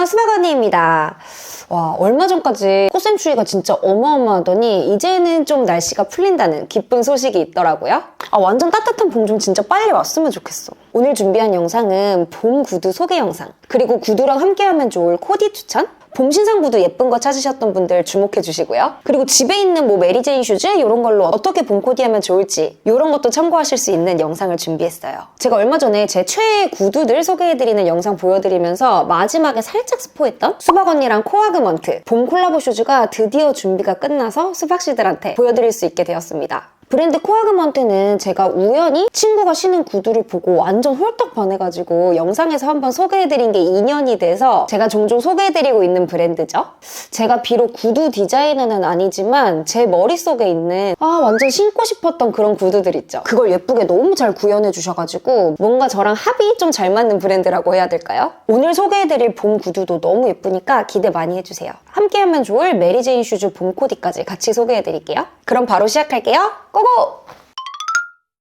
안녕, 언니입니다. 와, 얼마 전까지 꽃샘추위가 진짜 어마어마하더니 이제는 좀 날씨가 풀린다는 기쁜 소식이 있더라고요. 아, 완전 따뜻한 봄 좀 진짜 빨리 왔으면 좋겠어. 오늘 준비한 영상은 봄 구두 소개 영상, 그리고 구두랑 함께하면 좋을 코디 추천, 봄 신상 구두 예쁜 거 찾으셨던 분들 주목해 주시고요. 그리고 집에 있는 뭐 메리제인 슈즈 이런 걸로 어떻게 봄 코디하면 좋을지 이런 것도 참고하실 수 있는 영상을 준비했어요. 제가 얼마 전에 제 최애 구두들 소개해드리는 영상 보여드리면서 마지막에 살짝 스포했던 수박 언니랑 코아그먼트 봄 콜라보 슈즈가 드디어 준비가 끝나서 수박 씨들한테 보여드릴 수 있게 되었습니다. 브랜드 코아그먼트는 제가 우연히 친구가 신은 구두를 보고 완전 홀딱 반해가지고 영상에서 한번 소개해드린 게 인연이 돼서 제가 종종 소개해드리고 있는 브랜드죠. 제가 비록 구두 디자이너는 아니지만 제 머릿속에 있는 아 완전 신고 싶었던 그런 구두들 있죠. 그걸 예쁘게 너무 잘 구현해 주셔가지고 뭔가 저랑 합이 좀 잘 맞는 브랜드라고 해야 될까요? 오늘 소개해드릴 봄 구두도 너무 예쁘니까 기대 많이 해주세요. 함께하면 좋을 메리제인 슈즈 봄 코디까지 같이 소개해드릴게요. 그럼 바로 시작할게요. 고고!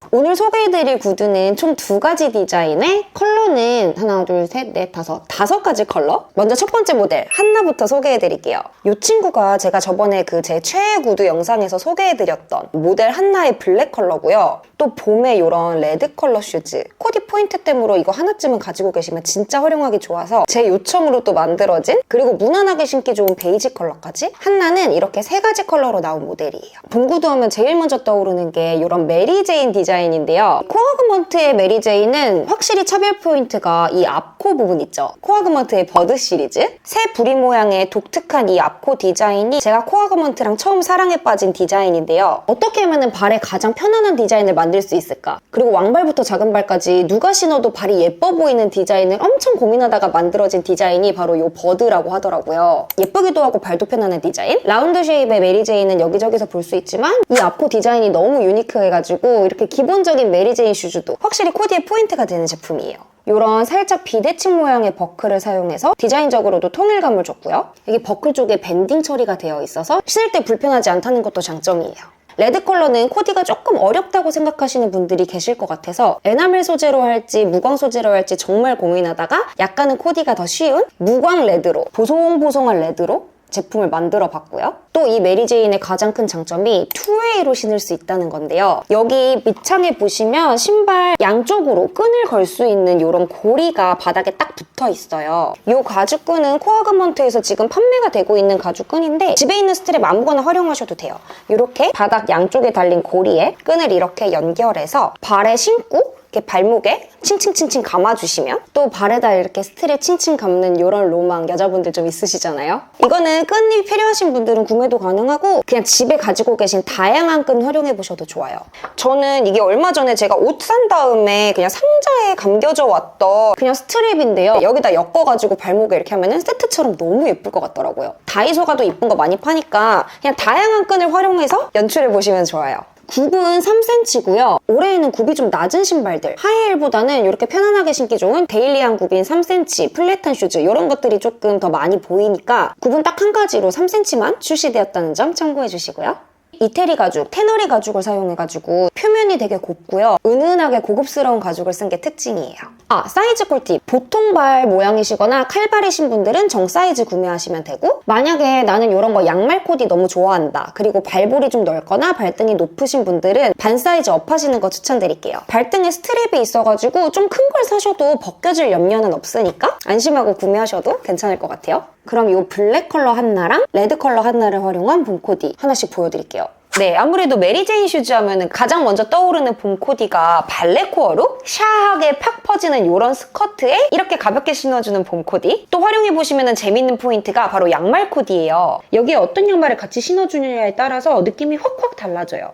오늘 소개해드릴 구두는 총 두 가지 디자인의 컬러는 하나, 둘, 셋, 넷, 다섯, 다섯 가지 컬러. 먼저 첫 번째 모델 한나부터 소개해드릴게요. 이 친구가 제가 저번에 그 제 최애 구두 영상에서 소개해드렸던 모델 한나의 블랙 컬러고요. 또 봄에 이런 레드 컬러 슈즈. 코디 포인트템으로 이거 하나쯤은 가지고 계시면 진짜 활용하기 좋아서 제 요청으로 또 만들어진 그리고 무난하게 신기 좋은 베이지 컬러까지 한나는 이렇게 세 가지 컬러로 나온 모델이에요. 봄 구두 하면 제일 먼저 떠오르는 게 이런 메리제인 디자인 인데요. 코아그먼트의 메리제인은 확실히 차별 포인트가 이 앞코 부분 있죠. 코아그먼트의 버드 시리즈. 새 부리 모양의 독특한 이 앞코 디자인이 제가 코아그먼트랑 처음 사랑에 빠진 디자인인데요. 어떻게 하면 발에 가장 편안한 디자인을 만들 수 있을까? 그리고 왕발부터 작은 발까지 누가 신어도 발이 예뻐 보이는 디자인을 엄청 고민하다가 만들어진 디자인이 바로 이 버드라고 하더라고요. 예쁘기도 하고 발도 편안한 디자인. 라운드 쉐입의 메리제인은 여기저기서 볼 수 있지만 이 앞코 디자인이 너무 유니크해가지고 이렇게 기본 적인 메리제인 슈즈도 확실히 코디의 포인트가 되는 제품이에요. 이런 살짝 비대칭 모양의 버클을 사용해서 디자인적으로도 통일감을 줬고요. 여기 버클 쪽에 밴딩 처리가 되어 있어서 신을 때 불편하지 않다는 것도 장점이에요. 레드 컬러는 코디가 조금 어렵다고 생각하시는 분들이 계실 것 같아서 에나멜 소재로 할지 무광 소재로 할지 정말 고민하다가 약간은 코디가 더 쉬운 무광 레드로 보송보송한 레드로 제품을 만들어 봤고요. 또 이 메리제인의 가장 큰 장점이 투웨이로 신을 수 있다는 건데요. 여기 밑창에 보시면 신발 양쪽으로 끈을 걸 수 있는 이런 고리가 바닥에 딱 붙어 있어요. 이 가죽끈은 코아그먼트에서 지금 판매가 되고 있는 가죽끈인데 집에 있는 스트랩 아무거나 활용하셔도 돼요. 이렇게 바닥 양쪽에 달린 고리에 끈을 이렇게 연결해서 발에 신고 이렇게 발목에 칭칭칭칭 감아주시면 또 발에다 이렇게 스트랩 칭칭 감는 이런 로망 여자분들 좀 있으시잖아요. 이거는 끈이 필요하신 분들은 구매도 가능하고 그냥 집에 가지고 계신 다양한 끈 활용해 보셔도 좋아요. 저는 이게 얼마 전에 제가 옷 산 다음에 그냥 상자에 감겨져 왔던 그냥 스트랩인데요. 여기다 엮어가지고 발목에 이렇게 하면 세트처럼 너무 예쁠 것 같더라고요. 다이소 가도 이쁜 거 많이 파니까 그냥 다양한 끈을 활용해서 연출해 보시면 좋아요. 굽은 3cm고요. 올해에는 굽이 좀 낮은 신발들, 하이힐보다는 이렇게 편안하게 신기 좋은 데일리한 굽인 3cm, 플랫한 슈즈 이런 것들이 조금 더 많이 보이니까 굽은 딱 한 가지로 3cm만 출시되었다는 점 참고해 주시고요. 이태리 가죽, 테너리 가죽을 사용해가지고 표면이 되게 곱고요. 은은하게 고급스러운 가죽을 쓴 게 특징이에요. 아, 사이즈 꿀팁. 보통 발 모양이시거나 칼발이신 분들은 정 사이즈 구매하시면 되고 만약에 나는 이런 거 양말 코디 너무 좋아한다. 그리고 발볼이 좀 넓거나 발등이 높으신 분들은 반 사이즈 업하시는 거 추천드릴게요. 발등에 스트랩이 있어가지고 좀 큰 걸 사셔도 벗겨질 염려는 없으니까 안심하고 구매하셔도 괜찮을 것 같아요. 그럼 이 블랙 컬러 하나랑 레드 컬러 하나를 활용한 봄 코디 하나씩 보여드릴게요. 네, 아무래도 메리제인 슈즈 하면 가장 먼저 떠오르는 봄 코디가 발레 코어로 샤하게 팍 퍼지는 이런 스커트에 이렇게 가볍게 신어주는 봄 코디. 또 활용해 보시면 재밌는 포인트가 바로 양말 코디예요. 여기에 어떤 양말을 같이 신어주느냐에 따라서 느낌이 확확 달라져요.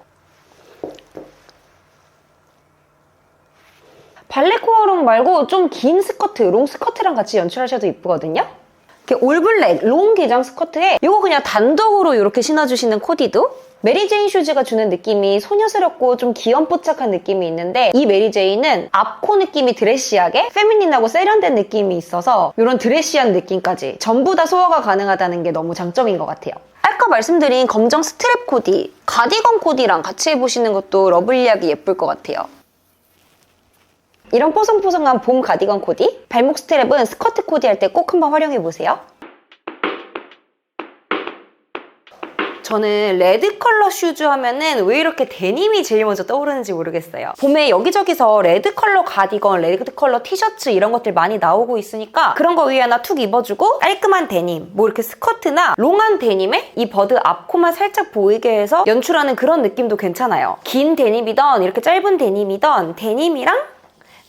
발레 코어롱 말고 좀 긴 스커트, 롱 스커트랑 같이 연출하셔도 이쁘거든요. 이렇게 올블랙 롱 기장 스커트에 이거 그냥 단독으로 이렇게 신어주시는 코디도 메리 제인 슈즈가 주는 느낌이 소녀스럽고 좀 귀염뽀짝한 느낌이 있는데 이 메리 제인은 앞코 느낌이 드레시하게 페미닌하고 세련된 느낌이 있어서 이런 드레시한 느낌까지 전부 다 소화가 가능하다는 게 너무 장점인 것 같아요. 아까 말씀드린 검정 스트랩 코디, 가디건 코디랑 같이 해보시는 것도 러블리하게 예쁠 것 같아요. 이런 뽀송뽀송한 봄 가디건 코디, 발목 스트랩은 스커트 코디 할 때 꼭 한번 활용해보세요. 저는 레드 컬러 슈즈 하면은 왜 이렇게 데님이 제일 먼저 떠오르는지 모르겠어요. 봄에 여기저기서 레드 컬러 가디건, 레드 컬러 티셔츠 이런 것들 많이 나오고 있으니까 그런 거 위에 하나 툭 입어주고 깔끔한 데님, 뭐 이렇게 스커트나 롱한 데님에 이 버드 앞코만 살짝 보이게 해서 연출하는 그런 느낌도 괜찮아요. 긴 데님이던 이렇게 짧은 데님이던 데님이랑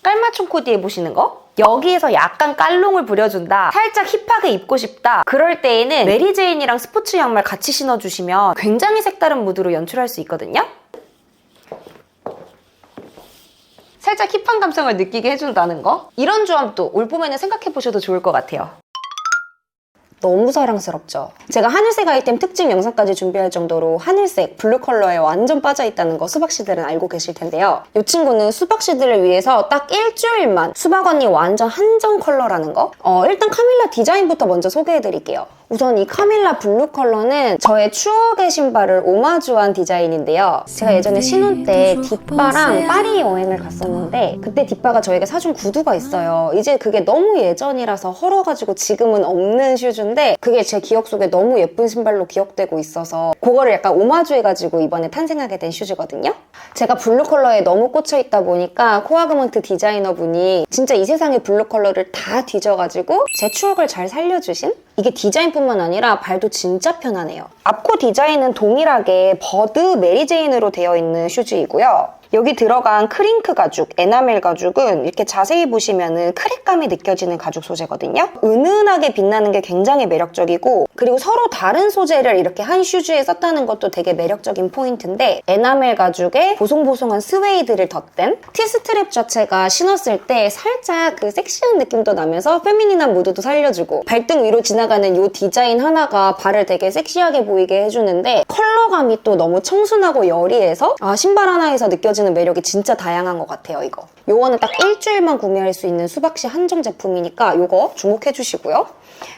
깔맞춤 코디 해 보시는 거? 여기에서 약간 깔롱을 부려준다. 살짝 힙하게 입고 싶다. 그럴 때에는 메리제인이랑 스포츠 양말 같이 신어주시면 굉장히 색다른 무드로 연출할 수 있거든요. 살짝 힙한 감성을 느끼게 해준다는 거? 이런 조합도 올 봄에는 생각해 보셔도 좋을 것 같아요. 너무 사랑스럽죠? 제가 하늘색 아이템 특집 영상까지 준비할 정도로 하늘색, 블루 컬러에 완전 빠져있다는 거 수박씨들은 알고 계실 텐데요. 이 친구는 수박씨들을 위해서 딱 일주일만 수박 언니 완전 한정 컬러라는 거? 어, 일단 카밀라 디자인부터 먼저 소개해드릴게요. 우선 이 카밀라 블루 컬러는 저의 추억의 신발을 오마주한 디자인인데요. 제가 예전에 신혼 때 뒷바랑 파리 여행을 갔었는데 그때 뒷바가 저에게 사준 구두가 있어요. 이제 그게 너무 예전이라서 헐어가지고 지금은 없는 슈즈인데 그게 제 기억 속에 너무 예쁜 신발로 기억되고 있어서 그거를 약간 오마주해가지고 이번에 탄생하게 된 슈즈거든요. 제가 블루 컬러에 너무 꽂혀 있다 보니까 코아그먼트 디자이너분이 진짜 이 세상의 블루 컬러를 다 뒤져가지고 제 추억을 잘 살려주신 이게 디자인뿐만 아니라 발도 진짜 편하네요. 앞코 디자인은 동일하게 버드 메리제인으로 되어 있는 슈즈이고요. 여기 들어간 크링크 가죽, 에나멜 가죽은 이렇게 자세히 보시면은 크랙감이 느껴지는 가죽 소재거든요. 은은하게 빛나는 게 굉장히 매력적이고 그리고 서로 다른 소재를 이렇게 한 슈즈에 썼다는 것도 되게 매력적인 포인트인데 에나멜 가죽에 보송보송한 스웨이드를 덧댄 티스트랩 자체가 신었을 때 살짝 그 섹시한 느낌도 나면서 페미닌한 무드도 살려주고 발등 위로 지나가는 이 디자인 하나가 발을 되게 섹시하게 보이게 해주는데 컬러감이 또 너무 청순하고 여리해서 아 신발 하나에서 느껴지는 매력이 진짜 다양한 것 같아요 이거. 요거는 딱 일주일만 구매할 수 있는 수박시 한정 제품이니까 요거 주목해 주시고요.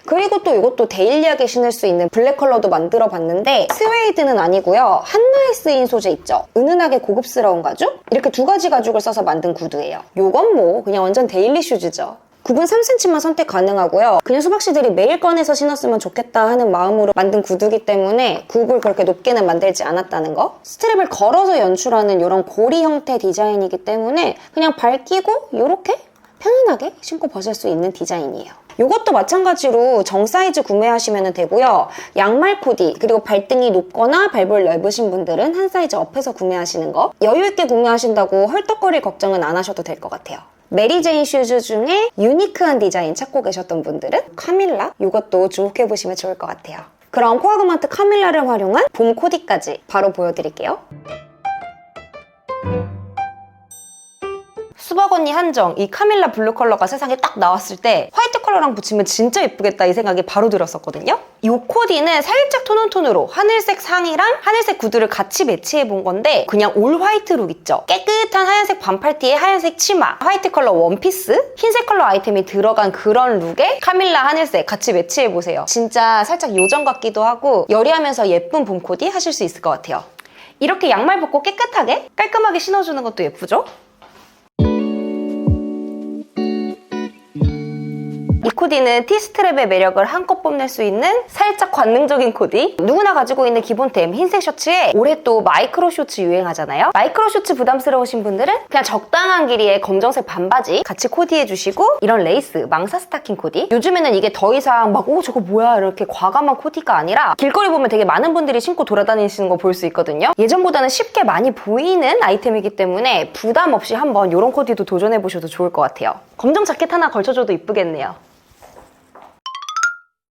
그리고 또 이것도 데일리하게 신을 수 있는 블랙 컬러도 만들어 봤는데 스웨이드는 아니고요. 한나에 쓰인 소재 있죠? 은은하게 고급스러운 가죽? 이렇게 두 가지 가죽을 써서 만든 구두예요. 요건 뭐 그냥 완전 데일리 슈즈죠 굽은 3cm만 선택 가능하고요. 그냥 수박씨들이 매일 꺼내서 신었으면 좋겠다 하는 마음으로 만든 구두기 때문에 굽을 그렇게 높게는 만들지 않았다는 거. 스트랩을 걸어서 연출하는 이런 고리 형태 디자인이기 때문에 그냥 발 끼고 이렇게 편안하게 신고 벗을 수 있는 디자인이에요. 이것도 마찬가지로 정 사이즈 구매하시면 되고요. 양말 코디 그리고 발등이 높거나 발볼 넓으신 분들은 한 사이즈 업해서 구매하시는 거 여유 있게 구매하신다고 헐떡거릴 걱정은 안 하셔도 될 것 같아요. 메리제인 슈즈 중에 유니크한 디자인 찾고 계셨던 분들은 카밀라 이것도 주목해보시면 좋을 것 같아요. 그럼 코아그마트 카밀라를 활용한 봄 코디까지 바로 보여드릴게요. 수박 언니 한정 이 카밀라 블루 컬러가 세상에 딱 나왔을 때 화이트 컬러랑 붙이면 진짜 예쁘겠다 이 생각이 바로 들었었거든요. 이 코디는 살짝 톤온톤으로 하늘색 상의랑 하늘색 구두를 같이 매치해 본 건데 그냥 올 화이트 룩 있죠. 깨끗한 하얀색 반팔티에 하얀색 치마, 화이트 컬러 원피스, 흰색 컬러 아이템이 들어간 그런 룩에 카밀라 하늘색 같이 매치해 보세요. 진짜 살짝 요정 같기도 하고 여리하면서 예쁜 봄 코디 하실 수 있을 것 같아요. 이렇게 양말 벗고 깨끗하게 깔끔하게 신어주는 것도 예쁘죠? 이 코디는 티스트랩의 매력을 한껏 뽐낼 수 있는 살짝 관능적인 코디. 누구나 가지고 있는 기본템 흰색 셔츠에 올해 또 마이크로 쇼츠 유행하잖아요. 마이크로 쇼츠 부담스러우신 분들은 그냥 적당한 길이의 검정색 반바지 같이 코디해주시고 이런 레이스 망사 스타킹 코디. 요즘에는 이게 더 이상 막 오 저거 뭐야? 이렇게 과감한 코디가 아니라 길거리 보면 되게 많은 분들이 신고 돌아다니시는 거 볼 수 있거든요. 예전보다는 쉽게 많이 보이는 아이템이기 때문에 부담 없이 한번 이런 코디도 도전해보셔도 좋을 것 같아요. 검정 자켓 하나 걸쳐줘도 이쁘겠네요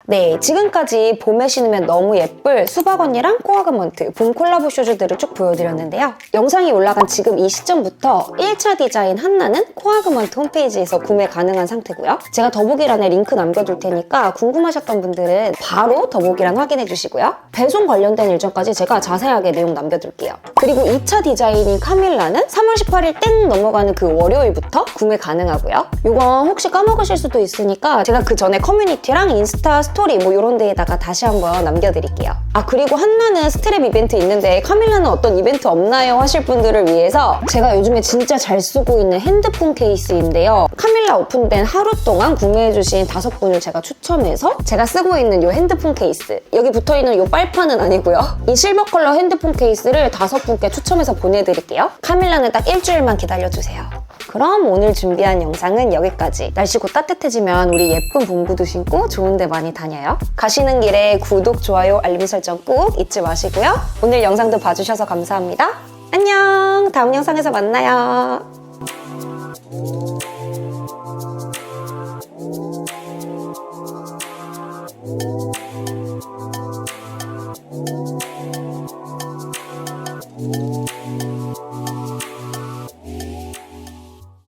네, 지금까지 봄에 신으면 너무 예쁠 수박 언니랑 코아그먼트 봄 콜라보 슈즈들을 쭉 보여드렸는데요. 영상이 올라간 지금 이 시점부터 1차 디자인 한나는 코아그먼트 홈페이지에서 구매 가능한 상태고요. 제가 더보기란에 링크 남겨둘 테니까 궁금하셨던 분들은 바로 더보기란 확인해 주시고요. 배송 관련된 일정까지 제가 자세하게 내용 남겨둘게요. 그리고 2차 디자인인 카밀라는 3월 18일 땡 넘어가는 그 월요일부터 구매 가능하고요. 이건 혹시 까먹으실 수도 있으니까 제가 그 전에 커뮤니티랑 인스타 스토리 뭐 이런 데에다가 다시 한번 남겨드릴게요. 아 그리고 한나는 스트랩 이벤트 있는데 카밀라는 어떤 이벤트 없나요? 하실 분들을 위해서 제가 요즘에 진짜 잘 쓰고 있는 핸드폰 케이스인데요. 카밀라 오픈된 하루 동안 구매해주신 다섯 분을 제가 추첨해서 제가 쓰고 있는 이 핸드폰 케이스 여기 붙어있는 이 빨판은 아니고요. 이 실버 컬러 핸드폰 케이스를 다섯 분께 추첨해서 보내드릴게요. 카밀라는 딱 일주일만 기다려주세요. 그럼 오늘 준비한 영상은 여기까지. 날씨 곧 따뜻해지면 우리 예쁜 봄구두 신고 좋은 데 많이 다녀요. 가시는 길에 구독, 좋아요, 알림 설정 꼭 잊지 마시고요. 오늘 영상도 봐주셔서 감사합니다. 안녕! 다음 영상에서 만나요.